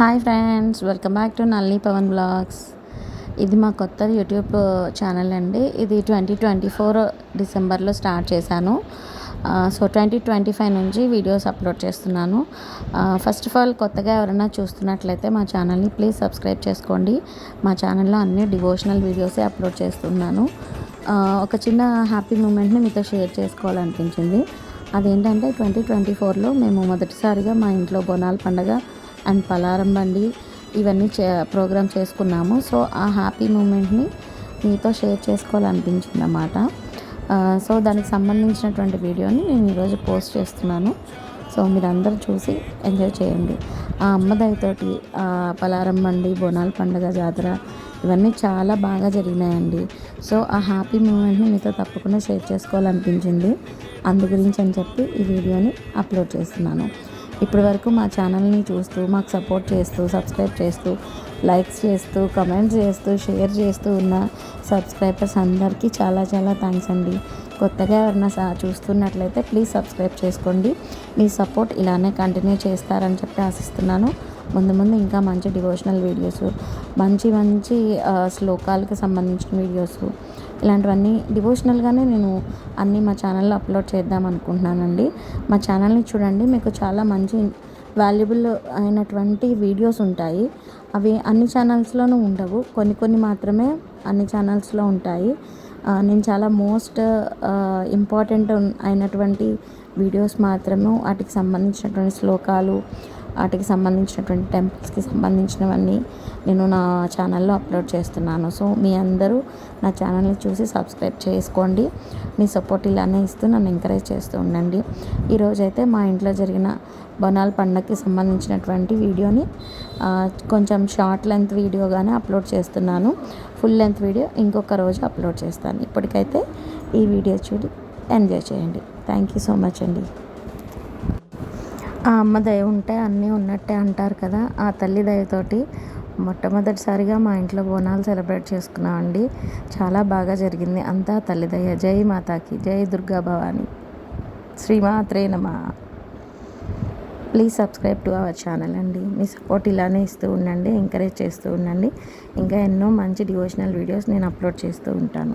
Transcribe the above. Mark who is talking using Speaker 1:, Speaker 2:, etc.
Speaker 1: Hi friends welcome back to Nalli Pawan blogs. ఇది మా కొత్త యూట్యూబ్ ఛానల్ అండి. ఇది ట్వంటీ ట్వంటీ ఫోర్ డిసెంబర్లో స్టార్ట్ చేశాను. సో ట్వంటీ ట్వంటీ ఫైవ్ నుంచి వీడియోస్ అప్లోడ్ చేస్తున్నాను. ఫస్ట్ ఆఫ్ ఆల్ కొత్తగా ఎవరైనా చూస్తున్నట్లయితే మా ఛానల్ని ప్లీజ్ సబ్స్క్రైబ్ చేసుకోండి. మా ఛానల్లో అన్ని డివోషనల్ వీడియోసే అప్లోడ్ చేస్తున్నాను. ఒక చిన్న హ్యాపీ మూమెంట్ని మీతో షేర్ చేసుకోవాలనిపించింది. అదేంటంటే ట్వంటీ ట్వంటీ ఫోర్లో మేము మొదటిసారిగా మా ఇంట్లో బోనాల పండగ అండ్ పలారం బండి ఇవన్నీ చే ప్రోగ్రామ్ చేసుకున్నాము. సో ఆ హ్యాపీ మూమెంట్ని మీతో షేర్ చేసుకోవాలనిపించింది అన్నమాట సో దానికి సంబంధించినటువంటి వీడియోని నేను ఈరోజు పోస్ట్ చేస్తున్నాను. సో మీరందరూ చూసి ఎంజాయ్ చేయండి. ఆ అమ్మదయతోటి పలారం బండి బోనాల పండుగ జాతర ఇవన్నీ చాలా బాగా జరిగినాయండి. సో ఆ హ్యాపీ మూమెంట్ని మీతో తప్పకుండా షేర్ చేసుకోవాలనిపించింది. అందు గురించి అని చెప్పి ఈ వీడియోని అప్లోడ్ చేస్తున్నాను. ఇప్పటి వరకు మా ఛానల్ని చూస్తూ మాకు సపోర్ట్ చేస్తూ సబ్స్క్రైబ్ చేస్తూ లైక్స్ చేస్తూ కమెంట్స్ చేస్తూ షేర్ చేస్తూ ఉన్న సబ్స్క్రైబర్స్ అందరికీ చాలా చాలా థ్యాంక్స్ అండి. కొత్తగా ఎవరైనా సా- చూస్తున్నట్లయితే ప్లీజ్ సబ్స్క్రైబ్ చేసుకోండి. మీ సపోర్ట్ ఇలానే కంటిన్యూ చేస్తారని చెప్పి ఆశిస్తున్నాను. ముందు ముందు ఇంకా మంచి డివోషనల్ వీడియోస్ మంచి మంచి శ్లోకాలకు సంబంధించిన వీడియోస్ ఇలాంటివన్నీ డివోషనల్గానే నేను అన్నీ మా ఛానల్లో అప్లోడ్ చేద్దాం అనుకుంటున్నానండి. మా ఛానల్ని చూడండి మీకు చాలా మంచి వాల్యుబుల్ అయినటువంటి వీడియోస్ ఉంటాయి. అవి అన్ని ఛానల్స్లోనూ ఉండవు. కొన్ని కొన్ని మాత్రమే అన్ని ఛానల్స్లో ఉంటాయి. నేను చాలా మోస్ట్ ఇంపార్టెంట్ అయినటువంటి వీడియోస్ మాత్రమే వాటికి సంబంధించినటువంటి శ్లోకాలు వాటికి సంబంధించినటువంటి టెంపుల్స్కి సంబంధించినవన్నీ నేను నా ఛానల్లో అప్లోడ్ చేస్తున్నాను. సో మీ అందరూ నా ఛానల్ని చూసి సబ్స్క్రైబ్ చేసుకోండి. మీ సపోర్ట్ ఇలానే ఇస్తూ నన్ను ఎంకరేజ్ చేస్తూ ఉండండి. ఈరోజైతే మా ఇంట్లో జరిగిన బనాల్ పండగకి సంబంధించినటువంటి వీడియోని కొంచెం షార్ట్ లెంత్ వీడియోగానే అప్లోడ్ చేస్తున్నాను. ఫుల్ లెంత్ వీడియో ఇంకొక రోజు అప్లోడ్ చేస్తాను. ఇప్పటికైతే ఈ వీడియో చూడి. ఎంజాయ్ చేయండి. థ్యాంక్ యూ సో మచ్ అండి. ఆ అమ్మ దయ ఉంటే అన్నీ ఉన్నట్టే అంటారు కదా ఆ తల్లి దయతోటి మొట్టమొదటిసారిగా మా ఇంట్లో బోనాలు సెలబ్రేట్ చేసుకున్నామండి చాలా బాగా జరిగింది. అంతా తల్లి దయ. జై మాతాకి. జై దుర్గా భవాని. శ్రీమాత్రే నమ. Please subscribe to our channel అండి. మీ సపోర్ట్ ఇలానే ఇస్తూ ఉండండి ఎంకరేజ్ చేస్తూ ఉండండి. ఇంకా ఎన్నో మంచి డివోషనల్ వీడియోస్ నేను అప్లోడ్ చేస్తూ ఉంటాను.